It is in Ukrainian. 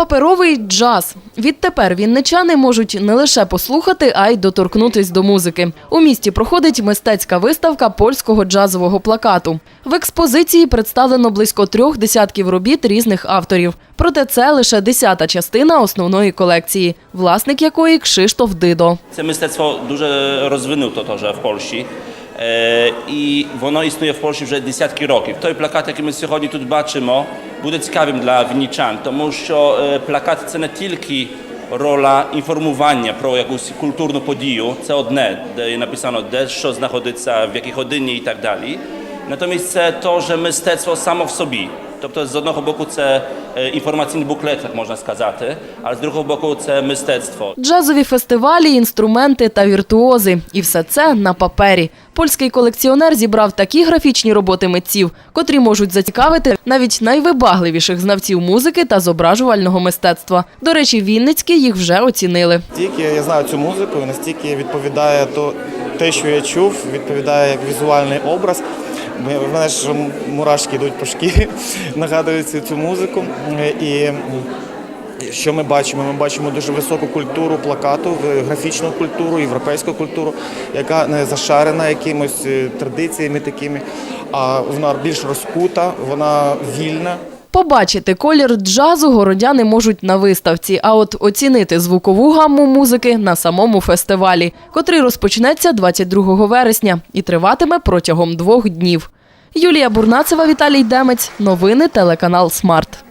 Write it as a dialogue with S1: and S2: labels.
S1: Паперовий джаз. Відтепер вінничани можуть не лише послухати, а й доторкнутись до музики. У місті проходить мистецька виставка польського джазового плакату. В експозиції представлено близько трьох десятків робіт різних авторів. Проте це лише десята частина основної колекції, власник якої Кшиштоф Дидо.
S2: Це мистецтво дуже розвинуто теж в Польщі. Е, І воно існує в Польщі вже десятки років. Той плакат, який ми сьогодні тут бачимо, буде цікавим для вінничан, тому що е, плакат це не тільки роla інформування про якусь культурну подію, це одне, де написано, де що знаходиться, в якій годині і так далі. Natomiast це теж мистецтво само в собі. Тобто з одного боку це е, інформаційний буклет, так можна сказати, а з другого боку це мистецтво.
S1: Джазові фестивалі, інструменти та віртуози. І все це на папері. Польський колекціонер зібрав такі графічні роботи митців, котрі можуть зацікавити навіть найвибагливіших знавців музики та зображувального мистецтва. До речі, Вінницькі їх вже оцінили.
S3: Настільки я знаю цю музику, настільки відповідає то, те, що я чув, відповідає як візуальний образ. В мене ж мурашки йдуть по шкірі, нагадують цю- цю музику. І що ми бачимо? Ми бачимо дуже високу культуру плакату, графічну культуру, європейську культуру, яка не зашарена якимось е, традиціями такими, а вона більш розкута, вона вільна.
S1: Побачити колір джазу городяни можуть на виставці, а от оцінити звукову гамму музики на самому фестивалі, котрий розпочнеться 22 вересня і триватиме протягом двох днів. Юлія Бурнацева, Віталій Демець. Новини телеканал Смарт.